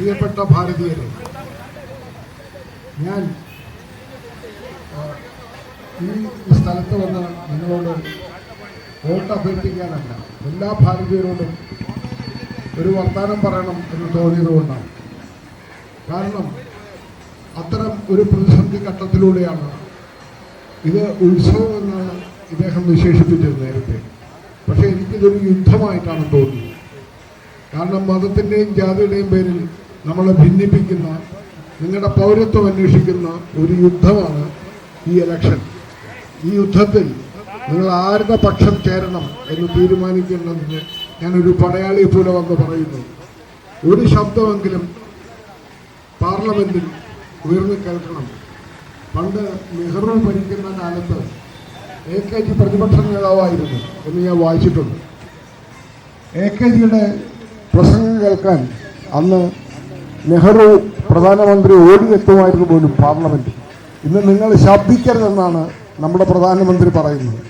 പ്രിയപ്പെട്ട ഭാരതീയരെ ഞാൻ ഈ സ്ഥലത്ത് വന്ന് നിങ്ങളോട് വോട്ട് അഭ്യർത്ഥിക്കാനല്ല എല്ലാ ഭാരതീയരോടും ഒരു വർത്താനം പറയണം എന്ന് തോന്നിയതുകൊണ്ടാണ് കാരണം അത്തരം ഒരു പ്രതിസന്ധി ഘട്ടത്തിലൂടെയാണ് ഇത് ഉത്സവം എന്നാണ് ഇദ്ദേഹം വിശേഷിപ്പിച്ചത് നേരത്തെ. പക്ഷേ എനിക്കിതൊരു യുദ്ധമായിട്ടാണ് തോന്നിയത്. കാരണം മതത്തിന്റെയും ജാതിയുടെയും പേരിൽ നമ്മളെ ഭിന്നിപ്പിക്കുന്ന നിങ്ങളുടെ പൗരത്വം അന്വേഷിക്കുന്ന ഒരു യുദ്ധമാണ് ഈ ഇലക്ഷൻ ഈ യുദ്ധത്തിൽ നിങ്ങൾ ആരുടെ പക്ഷം ചേരണം എന്ന് തീരുമാനിക്കേണ്ടതിന് ഞാനൊരു പടയാളിയെ പോലെ വന്ന് പറയുന്നു. ഒരു ശബ്ദമെങ്കിലും പാർലമെന്റിൽ ഉയർന്നു കേൾക്കണം. പണ്ട് നെഹ്റു ഭരിക്കുന്ന കാലത്ത് എ കെ ജി പ്രതിപക്ഷ നേതാവായിരുന്നു എന്ന് ഞാൻ വായിച്ചിട്ടുണ്ട്. എ കെ ജിയുടെ പ്രസംഗം കേൾക്കാൻ അന്ന് നെഹ്റു പ്രധാനമന്ത്രി ഓടിയെത്തുമായിരുന്നു പോലും പാർലമെന്റ് ഇന്ന് നിങ്ങൾ ശബ്ദിക്കരുതെന്നാണ് നമ്മുടെ പ്രധാനമന്ത്രി പറയുന്നത്.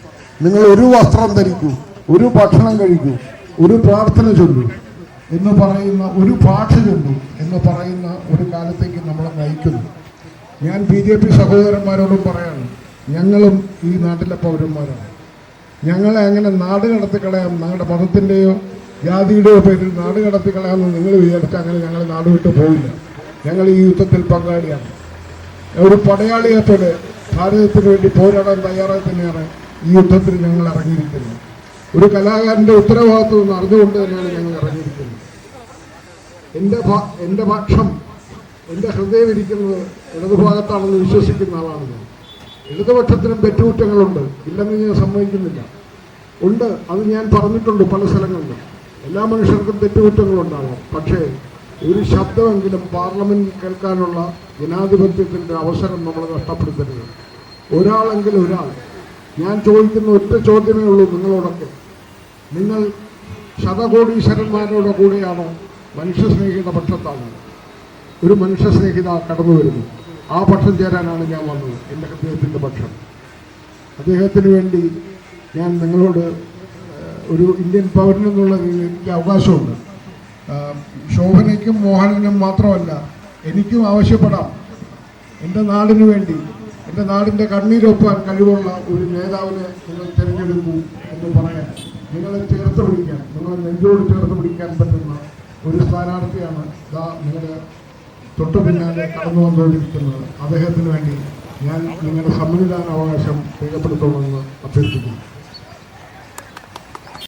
നിങ്ങൾ ഒരു വസ്ത്രം ധരിക്കൂ ഒരു ഭക്ഷണം കഴിക്കൂ ഒരു പ്രാർത്ഥന ചൊല്ലൂ എന്ന് പറയുന്ന ഒരു പാട്ട് ചൊല്ലൂ എന്ന് പറയുന്ന ഒരു കാലത്തേക്ക് നമ്മളെ നയിക്കുന്നു. ഞാൻ ബി ജെ പി സഹോദരന്മാരോടും പറയാണ് ഞങ്ങളും ഈ നാട്ടിലെ പൗരന്മാരാണ്. ഞങ്ങളെ അങ്ങനെ നാട് കടത്തിക്കളയാം ഞങ്ങളുടെ മതത്തിന്റെയോ ജാതിയുടെയോ പേരിൽ നാട് കടത്തി കളയാമെന്ന് നിങ്ങൾ വിചാരിച്ച അങ്ങനെ ഞങ്ങൾ നാട് വിട്ടു പോയില്ല ഞങ്ങൾ ഈ യുദ്ധത്തിൽ പങ്കാളിയാണ്. ഒരു പടയാളിയെ പോലെ ഭാരതത്തിന് വേണ്ടി പോരാടാൻ തയ്യാറായി തന്നെയാണ് ഈ യുദ്ധത്തിൽ ഞങ്ങൾ ഇറങ്ങിയിരിക്കുന്നത്. ഒരു കലാകാരന്റെ ഉത്തരവാദിത്വം എന്ന് അറിഞ്ഞുകൊണ്ട് തന്നെയാണ് ഞങ്ങൾ ഇറങ്ങിയിരിക്കുന്നത്. എന്റെ എന്റെ പക്ഷം എന്റെ ഹൃദയം ഇരിക്കുന്നത് ഇടതുഭാഗത്താണെന്ന് വിശ്വസിക്കുന്ന ആളാണ് ഞാൻ. ഇടതുപക്ഷത്തിനും പെറ്റുകുറ്റങ്ങളുണ്ട് ഇല്ലെന്ന് ഞാൻ സമ്മതിക്കുന്നില്ല. ഉണ്ട് അത് ഞാൻ പറഞ്ഞിട്ടുണ്ട് പല സ്ഥലങ്ങളിലും. എല്ലാ മനുഷ്യർക്കും തെറ്റുകുറ്റങ്ങളുണ്ടാകാം പക്ഷേ ഒരു ശബ്ദമെങ്കിലും പാർലമെന്റിൽ കേൾക്കാനുള്ള ജനാധിപത്യത്തിന്റെ അവസരം നമ്മൾ നഷ്ടപ്പെടുത്തരുത്. ഒരാളെങ്കിലും ഒരാൾ. ഞാൻ ചോദിക്കുന്ന ഒറ്റ ചോദ്യമേ ഉള്ളൂ നിങ്ങളോടൊക്കെ. നിങ്ങൾ ശതകോടീശ്വരന്മാരുടെ കൂടെയാണോ മനുഷ്യസ്നേഹിയുടെ പക്ഷത്താണ് ഒരു മനുഷ്യസ്നേഹിത കടന്നു വരുന്നു. ആ പക്ഷം ചേരാനാണ് ഞാൻ വന്നത്. എന്റെ അദ്ദേഹത്തിന്റെ പക്ഷം. അദ്ദേഹത്തിന് വേണ്ടി ഞാൻ നിങ്ങളോട് ഒരു ഇന്ത്യൻ പൗരൻ എന്നുള്ള എനിക്ക് അവകാശമുണ്ട്. ശോഭനയ്ക്കും മോഹനനും മാത്രമല്ല എനിക്കും ആവശ്യപ്പെടാം. എന്റെ നാടിനു വേണ്ടി എന്റെ നാടിന്റെ കണ്ണീരൊപ്പാൻ കഴിവുള്ള ഒരു നേതാവിനെ നിങ്ങൾ തിരഞ്ഞെടുക്കൂ എന്ന് പറയാൻ നിങ്ങളെ ചേർത്ത് പിടിക്കാൻ നിങ്ങളെ നെഞ്ചോട് ചേർത്ത് പിടിക്കാൻ പറ്റുന്ന ഒരു സ്ഥാനാർത്ഥിയാണ് ദാ നിങ്ങളുടെ തൊട്ടു പിന്നാലെ കടന്നു വന്നുകൊണ്ടിരിക്കുന്നത്. അദ്ദേഹത്തിന് വേണ്ടി ഞാൻ നിങ്ങളുടെ സമ്മതിദാന അവകാശം രേഖപ്പെടുത്തണമെന്ന് അഭ്യർത്ഥിക്കുന്നു.